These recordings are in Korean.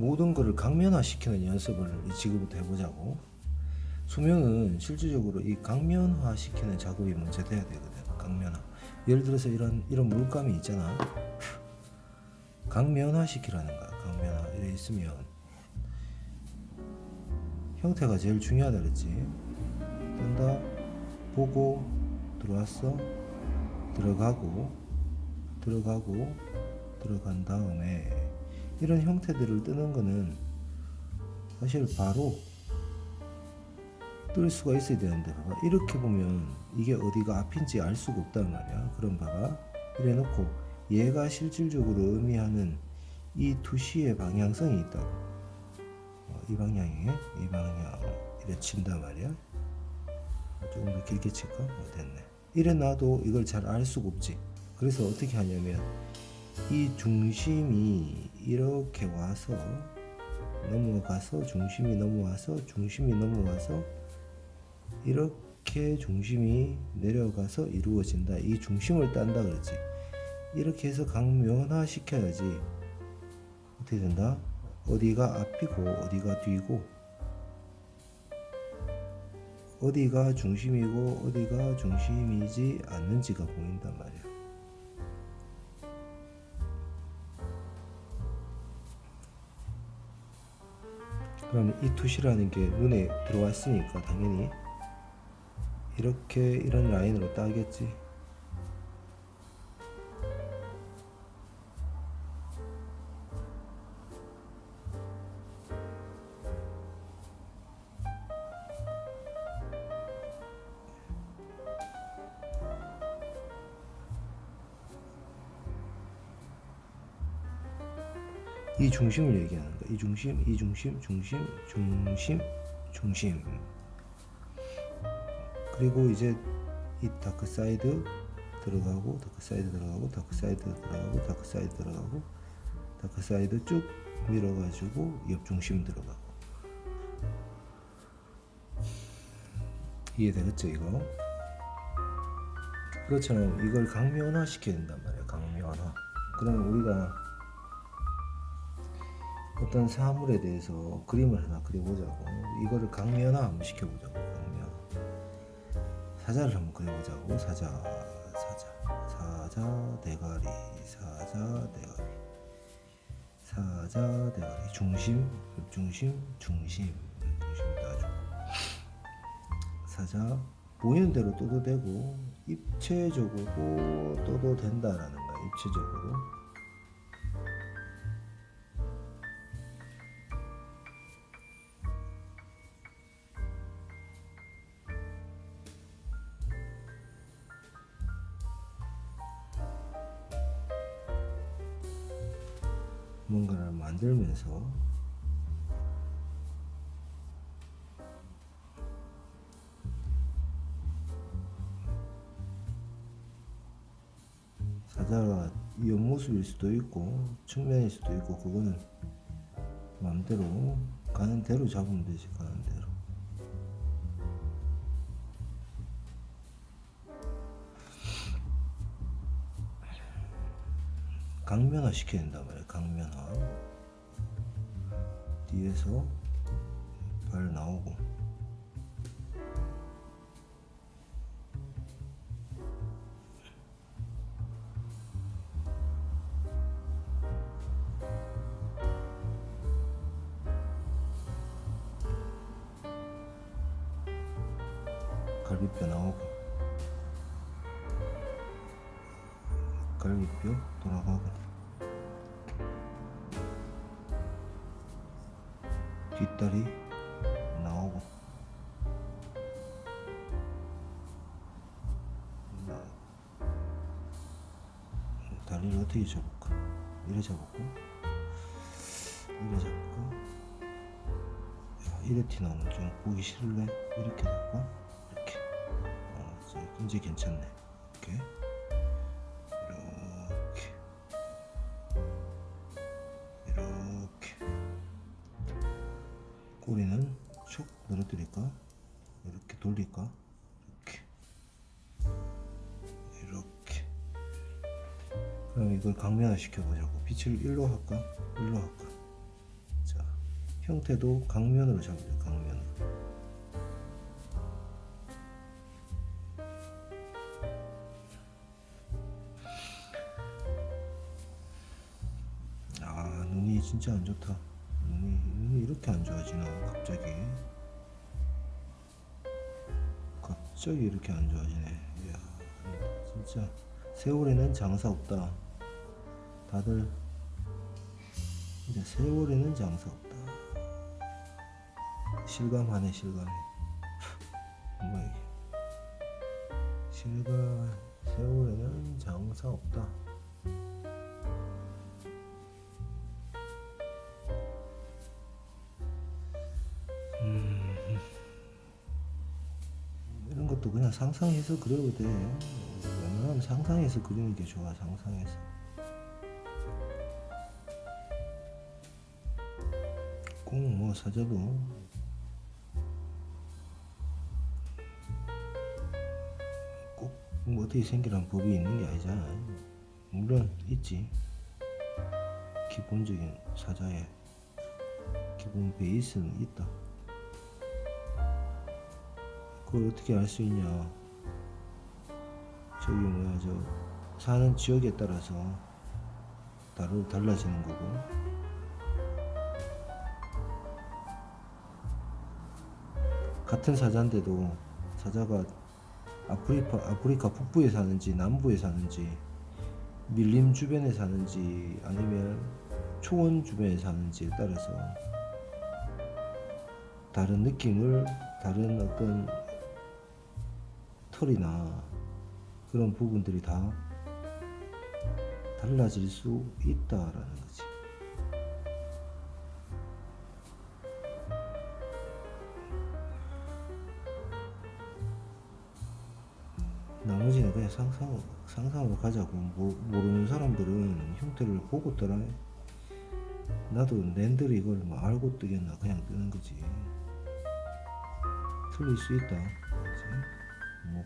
모든 것을 강면화시키는 연습을 지금부터 해보자고. 수명은 실질적으로 이 강면화시키는 작업이 먼저 돼야 되거든. 강면화. 예를 들어서 이런 이런 물감이 있잖아. 강면화시키라는 거야. 강면화. 이래 있으면 형태가 제일 중요하다 그랬지. 뜬다. 보고 들어왔어. 들어가고 들어가고 들어간 다음에 이런 형태들을 뜨는 거는 사실 바로 뜰 수가 있어야 되는데 봐봐. 이렇게 보면 이게 어디가 앞인지 알 수가 없단 말이야. 그럼 봐봐. 이래 놓고 얘가 실질적으로 의미하는 이 투시의 방향성이 있다고. 어, 이 방향에 이 방향 이래 친단 말이야. 조금 더 길게 칠까? 어, 됐네. 이래 놔도 이걸 잘 알 수가 없지. 그래서 어떻게 하냐면 이 중심이 이렇게 와서 넘어가서 중심이 넘어와서 중심이 넘어와서 이렇게 중심이 내려가서 이루어진다. 이 중심을 딴다 그랬지. 이렇게 해서 강면화 시켜야지. 어떻게 된다? 어디가 앞이고 어디가 뒤고 어디가 중심이고 어디가 중심이지 않는지가 보인단 말이야. 그러면 이 투시라는 게 눈에 들어왔으니까 당연히 이렇게 이런 라인으로 따겠지. 중심을 얘기하는 거야. 이 중심, 이 중심, 중심, 중심, 중심. 그리고 이제 이 다크 사이드 들어가고 다크 사이드 들어가고 다크 사이드 들어가고 다크 사이드 들어가고 다크 사이드 쭉 밀어가지고 옆 중심 들어가고 이해되겠죠 이거? 그렇처럼 이걸 강면화 시켜야 된단 말이야 강면화 그러면 우리가 어떤 사물에 대해서 그림을 하나 그려보자고. 이거를 강면화 한번 시켜보자고 강면화 사자를 한번 그려보자고. 사자 사자. 사자 대가리. 사자 대가리. 사자 대가리. 중심 중심 중심. 중심 따주고. 사자 보이는 대로 떠도 되고 입체적으로 떠도 된다라는 거야 입체적으로 뭔가를 만들면서 사자가 옆모습일 수도 있고 측면일 수도 있고 그거는 마음대로 가는 대로 잡으면 되지 가는 대로. 강면화 시켜야 된단 말이야 뒤에서 발 나오고. 갈비뼈 나오고. 갈비뼈 돌아가고 뒷다리 나오고 나- 다리를 어떻게 잡을까? 이래 잡을까? 이래? 야, 이래 티 나오면 좀 보기 싫을래? 이렇게 잡을까? 이렇게 어, 저- 이제 괜찮네 이렇게 쭉 늘어뜨릴까? 이렇게 돌릴까? 이렇게 이렇게 그럼 이걸 강면화 시켜보자고 빛을 일로 할까? 일로 할까? 자 형태도 강면으로 잡아요. 강면으로. 아 진짜 안 좋다. 갑자기 이렇게 안 좋아지네. 이야 진짜 세월에는 장사 없다. 다들 이제 세월에는 장사 없다. 실감하네 실감해. 뭐야 이게? 실감 세월에는 장사 없다. 상상해서 그려도 돼. 웬만하면 상상해서 그리는 게 좋아 상상해서. 꼭 뭐 사자도 꼭뭐 어떻게 생기란 법이 있는 게 아니잖아. 물론 있지. 기본적인 사자의 기본 베이스는 있다. 그걸 어떻게 알 수 있냐? 저기 뭐야 저 사는 지역에 따라서 다르 달라지는 거고. 같은 사자인데도 사자가 아프리카 아프리카 북부에 사는지 남부에 사는지 밀림 주변에 사는지 아니면 초원 주변에 사는지에 따라서 다른 느낌을 다른 어떤 털이나 그런 부분들이 다 달라질 수 있다라는 거지. 나머지는 그냥 상상 상상으로 가자고 모, 모르는 사람들은 형태를 보고 떠라. 나도 낸들 이걸 뭐 알고 뜨겠나 그냥 뜨는 거지. 틀릴 수 있다.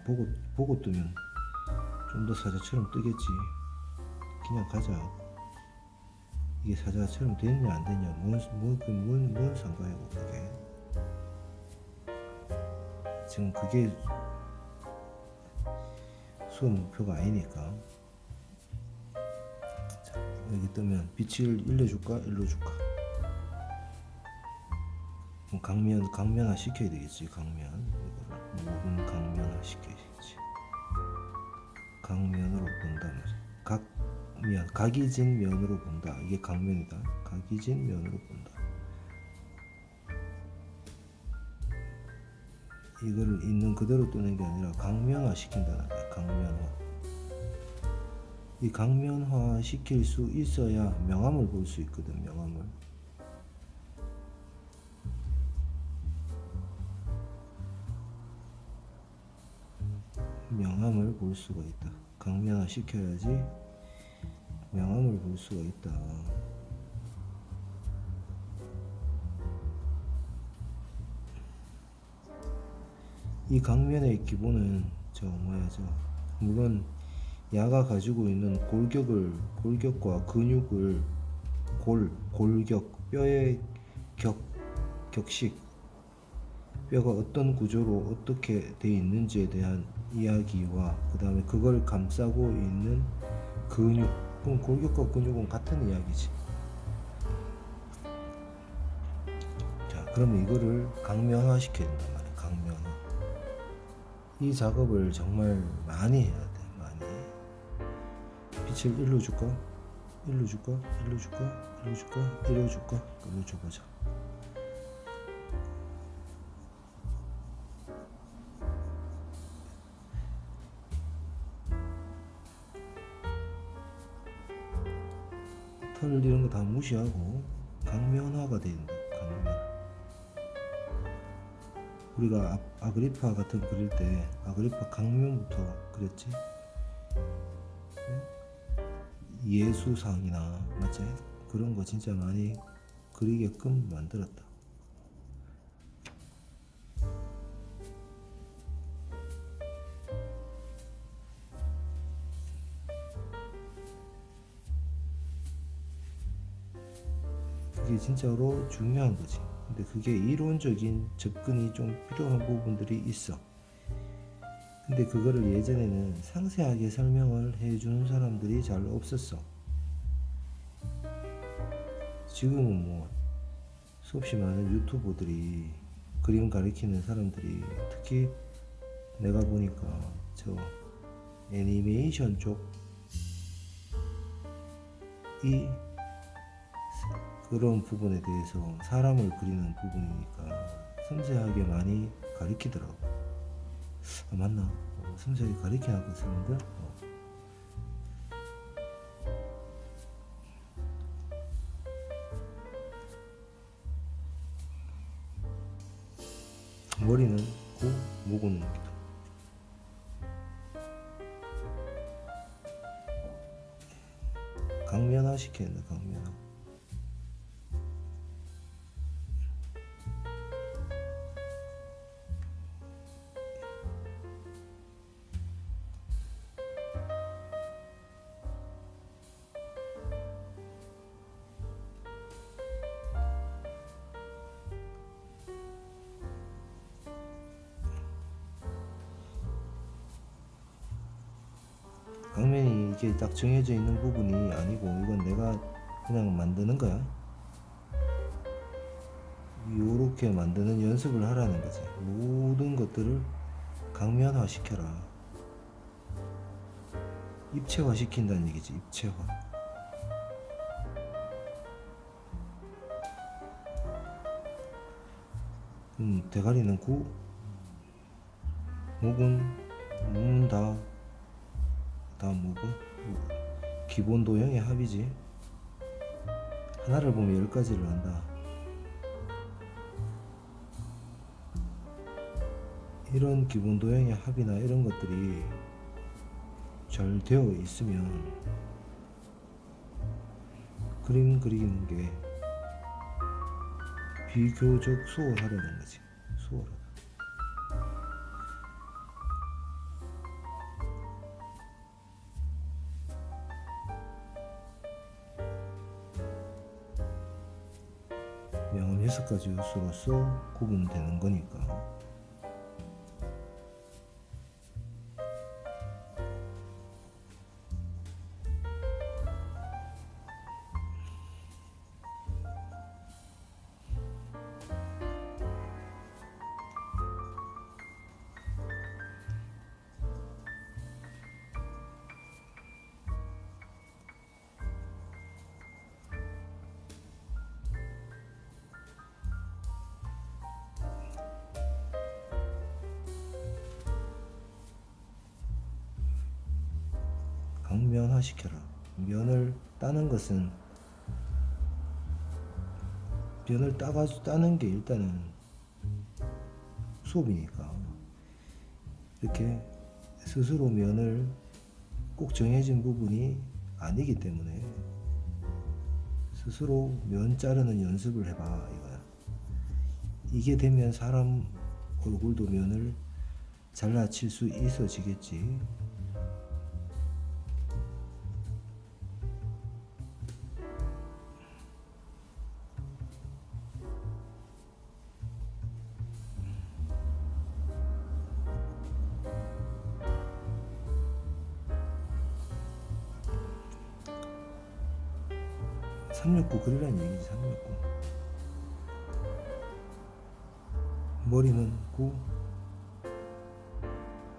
보고 보고 뜨면 좀 더 사자처럼 뜨겠지. 그냥 가자. 이게 사자처럼 됐냐 안 됐냐 뭔뭔뭔 뭔 상관이고 그게 지금 그게 수업 목표가 아니니까. 자 여기 뜨면 빛을 일러줄까 일러줄까. 그럼 강면 강면화 시켜야 되겠지 강면. 이거를 목은 강면화 시켜야겠지. 강면으로 본다 말이야. 각면 각이 진 면으로 본다. 이게 강면이다. 각이 진 면으로 본다. 이거를 있는 그대로 뜨는 게 아니라 강면화 시킨다는 거야 강면화. 이 강면화 시킬 수 있어야 명암을 볼 수 있거든 명암 볼 수가 있다. 강면화 시켜야지 명암을 볼 수가 있다. 이 강면의 기본은 저 뭐야 저 물론 야가 가지고 있는 골격을 골격과 근육을 골 골격 뼈의 격 격식 뼈가 어떤 구조로 어떻게 돼 있는지에 대한 이야기와 그 다음에 그걸 감싸고 있는 근육 그럼 골격과 근육은 같은 이야기지. 자 그러면 이거를 강면화 된단 말이야 강면화. 이 작업을 정말 많이 해야 돼 많이. 빛을 일로 줄까? 일로 줄까? 일로 줄까? 일로 줄까? 일로 줄까? 일로 줘보자 털 이런 거 다 무시하고 강면화가 된다. 강면. 우리가 아, 아그리파 같은 거 그릴 때 아그리파 강면부터 그렸지. 응? 예수상이나 맞지? 그런 거 진짜 많이 그리게끔 만들었다. 진짜로 중요한 거지. 근데 그게 이론적인 접근이 좀 필요한 부분들이 있어. 근데 그거를 예전에는 상세하게 설명을 해주는 사람들이 잘 없었어. 지금은 뭐 수없이 많은 유튜버들이 그림 가리키는 사람들이 특히 내가 보니까 저 애니메이션 쪽이 그런 부분에 대해서 사람을 그리는 부분이니까 섬세하게 많이 가리키더라고. 아, 맞나? 어, 섬세하게 가리키나 그 사람들? 어. 머리는 고, 목은 기도. 강면화 시켰네, 강면화. 딱 정해져 있는 부분이 아니고 이건 내가 그냥 만드는 거야. 요렇게 만드는 연습을 하라는 거지. 모든 것들을 강면화 시켜라. 입체화 시킨다는 얘기지. 입체화. 음, 대가리는 구, 목은 음, 다, 다 목은 뭐, 기본 도형의 합이지. 하나를 보면 열 가지를 한다. 이런 기본 도형의 합이나 이런 것들이 잘 되어 있으면 그림 그리는 게 비교적 수월하다는 거지. 수월하다. 명은 여섯 가지 요소로서 구분되는 거니까. 면을 따가 따는 게 일단은 수업이니까 이렇게 스스로 면을 꼭 정해진 부분이 아니기 때문에 스스로 면 자르는 연습을 해봐 이거야. 이게 되면 사람 얼굴도 면을 잘라칠 수 있어지겠지.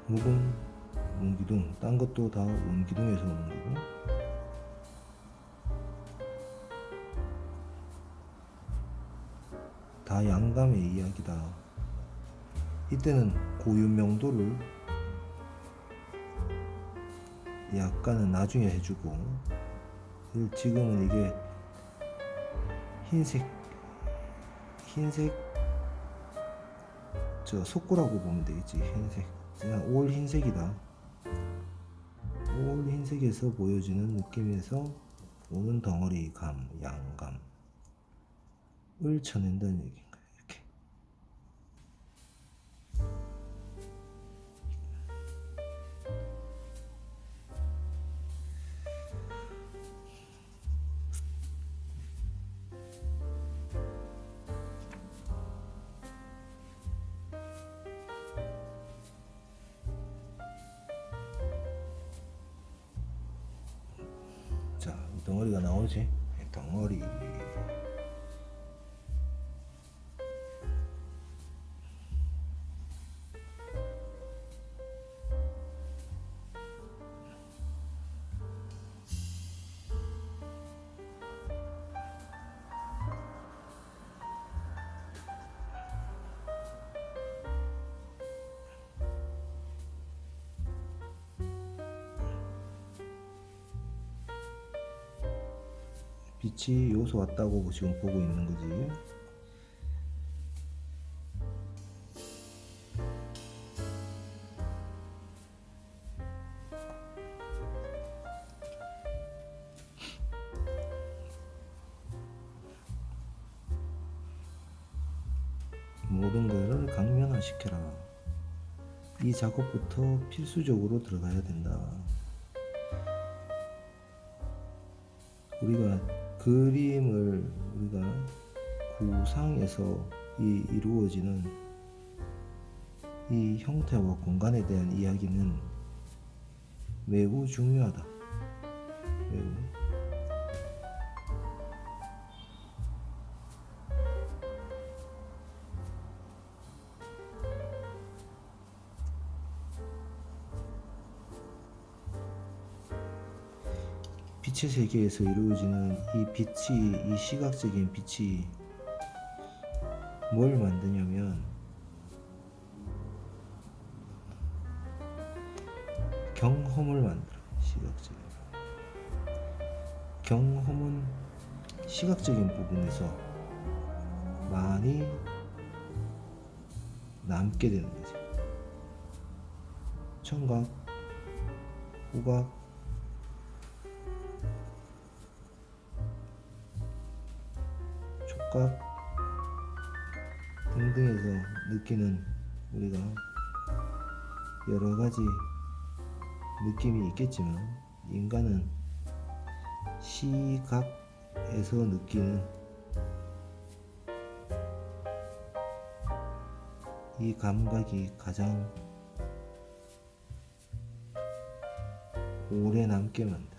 목은 원기둥 딴 것도 다 원기둥에서 오는 거고. 다 양감의 이야기다. 이때는 고유 명도를 약간은 나중에 해주고 지금은 이게 흰색 흰색? 저 속고라고 보면 되겠지 흰색 그냥 올 흰색이다. 올 흰색에서 보여지는 느낌에서 오는 덩어리 감 양감을 쳐낸다는 얘기 덩어리가 나오지? 덩어리 빛이 요소 왔다고 지금 보고 있는 거지 모든 것을 강면화시켜라. 이 작업부터 필수적으로 들어가야 된다. 우리가 그림을 우리가 구상에서 이 이루어지는 이 형태와 공간에 대한 이야기는 매우 중요하다. 빛의 세계에서 이루어지는 이 빛이 이 시각적인 빛이 뭘 만드냐면 경험을 만들어 시각적인 경험은 시각적인 부분에서 많이 남게 되는 거지. 청각 후각 촉각 등등에서 느끼는 우리가 여러 가지 느낌이 있겠지만 인간은 시각에서 느끼는 이 감각이 가장 오래 남게 만들어.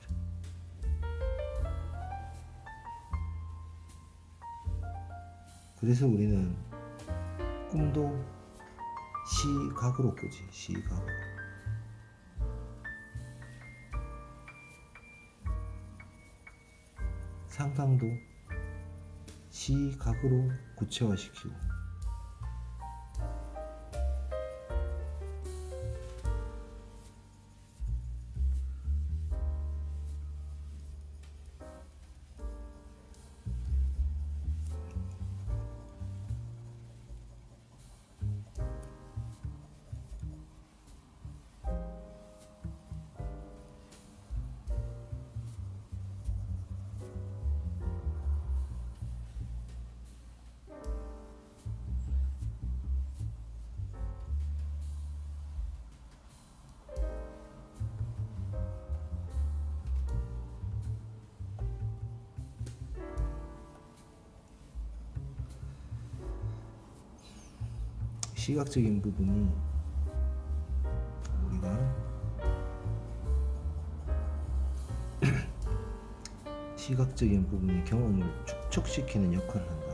그래서 우리는 꿈도 시각으로 꾸지 시각으로. 상상도 시각으로 구체화시키고 시각적인 부분이 우리가 시각적인 부분이 경험을 축적시키는 역할을 한다.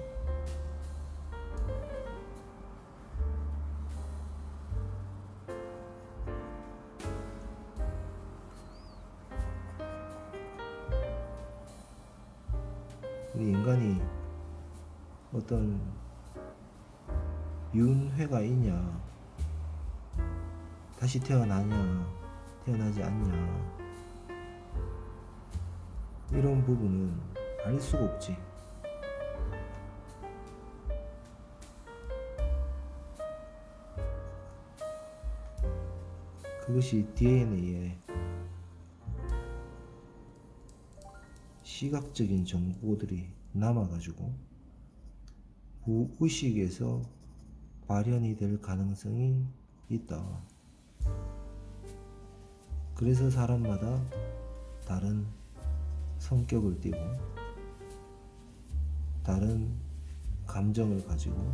다시 태어나냐 태어나지 않냐 이런 부분은 알 수가 없지 그것이 DNA에 시각적인 정보들이 남아가지고 무의식에서 발현이 될 가능성이 있다. 그래서 사람마다 다른 성격을 띠고 다른 감정을 가지고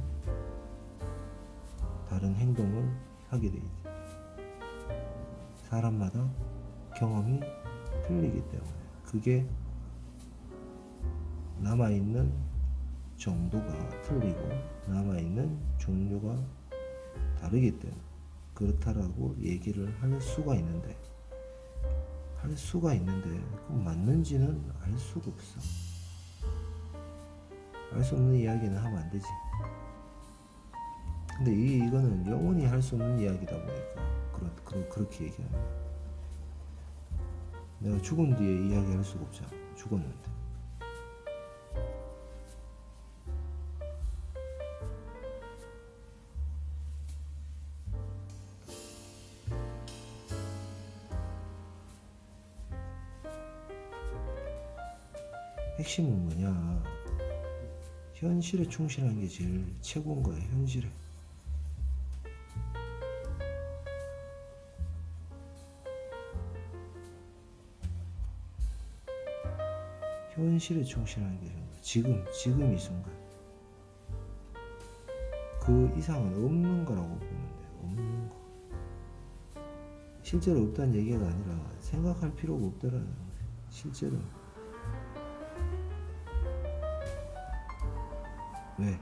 다른 행동을 하게 돼 있다. 사람마다 경험이 틀리기 때문에 그게 남아있는 정도가 틀리고 남아있는 종류가 다르기 때문에 그렇다라고 얘기를 할 수가 있는데 할 수가 있는데 그럼 맞는지는 알 수가 없어. 알 수 없는 이야기는 하면 안 되지. 근데 이, 이거는 영원히 할 수 없는 이야기다 보니까 그렇, 그렇, 그렇게 얘기합니다 내가 죽은 뒤에 이야기할 수가 없잖아. 죽었는데 현실에 충실한 게 제일 최고인 거야 현실에. 현실에 충실한 게 거야 지금 지금 이 순간. 그 이상은 없는 거라고 돼 없는 거. 실제로 없다는 얘기가 아니라 생각할 필요가 없더라는 거야 실제로 왜?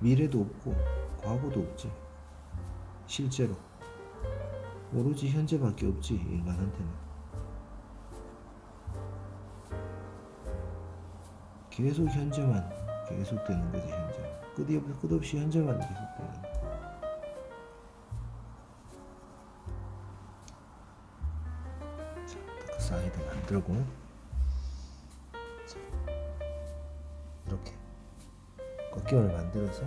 미래도 없고 과거도 없지. 실제로 오로지 현재밖에 없지 인간한테는. 계속 현재만 계속되는 거지 현재. 끝이 없, 끝없이 현재만 계속되는 거. 자, 다크 사이드 만들고 자, 이렇게. 꺾임을 만들어서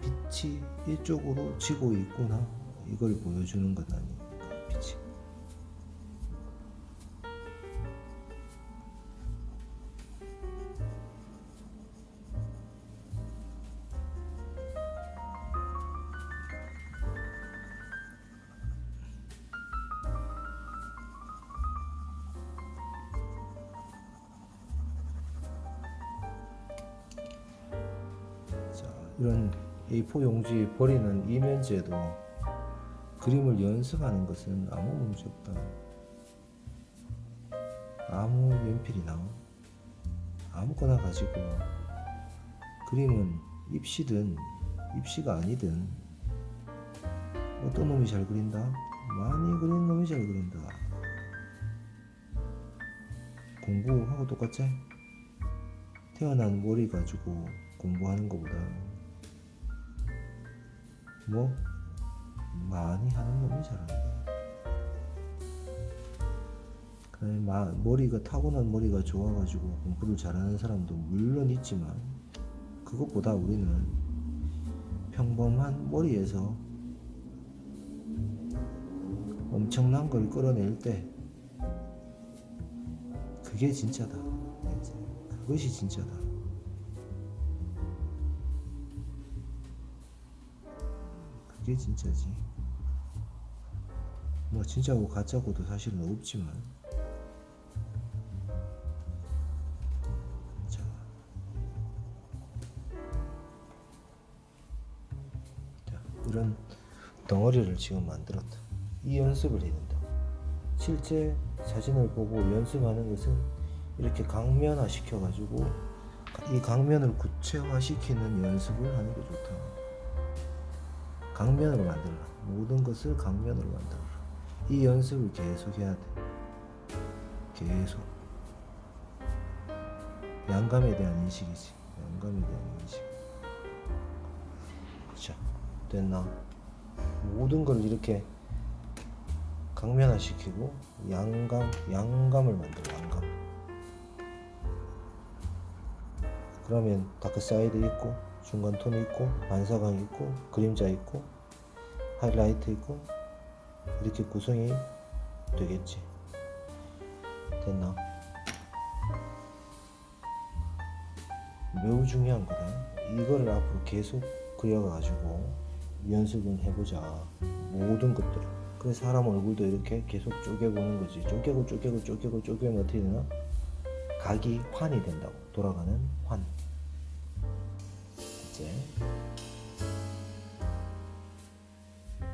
빛이 이쪽으로 지고 있구나. 이걸 보여주는 것빛 A4 용지 버리는 이면지에도 그림을 연습하는 것은 아무 문제 없다. 아무 연필이나 아무거나 가지고 그림은 입시든 입시가 아니든 어떤 놈이 잘 그린다? 많이 그리는 놈이 잘 그린다. 공부하고 똑같지? 태어난 머리 가지고 공부하는 것보다 뭐 많이 하는 놈이 잘한다. 마- 머리가 타고난 머리가 좋아가지고 공부를 잘하는 사람도 물론 있지만 그것보다 우리는 평범한 머리에서 엄청난 걸 끌어낼 때 그게 진짜다. 그것이 진짜다. 그게 진짜지. 뭐 진짜고 가짜고도 사실은 없지만. 자. 자, 이런 덩어리를 지금 만들었다. 이 연습을 해야 된다. 실제 사진을 보고 연습하는 것은 이렇게 강면화 시켜가지고 이 강면을 구체화 시키는 연습을 하는 게 좋다. 강면으로 만들라. 모든 것을 강면으로 만들라. 이 연습을 계속 해야 돼. 계속. 양감에 대한 인식이지. 양감에 대한 인식. 자, 됐나? 모든 걸 이렇게 강면화 시키고 양감, 양감을 만들어. 양감. 그러면 다크 사이드 있고 중간 톤 있고 반사광 있고 그림자 있고 하이라이트 있고 이렇게 구성이 되겠지. 됐나? 매우 중요한 거다. 이거를 앞으로 계속 그려가지고 연습은 해보자. 모든 것들을. 그래서 사람 얼굴도 이렇게 계속 쪼개보는 거지. 쪼개고 쪼개고 쪼개고 쪼개면 어떻게 되나? 각이 환이 된다고. 돌아가는 환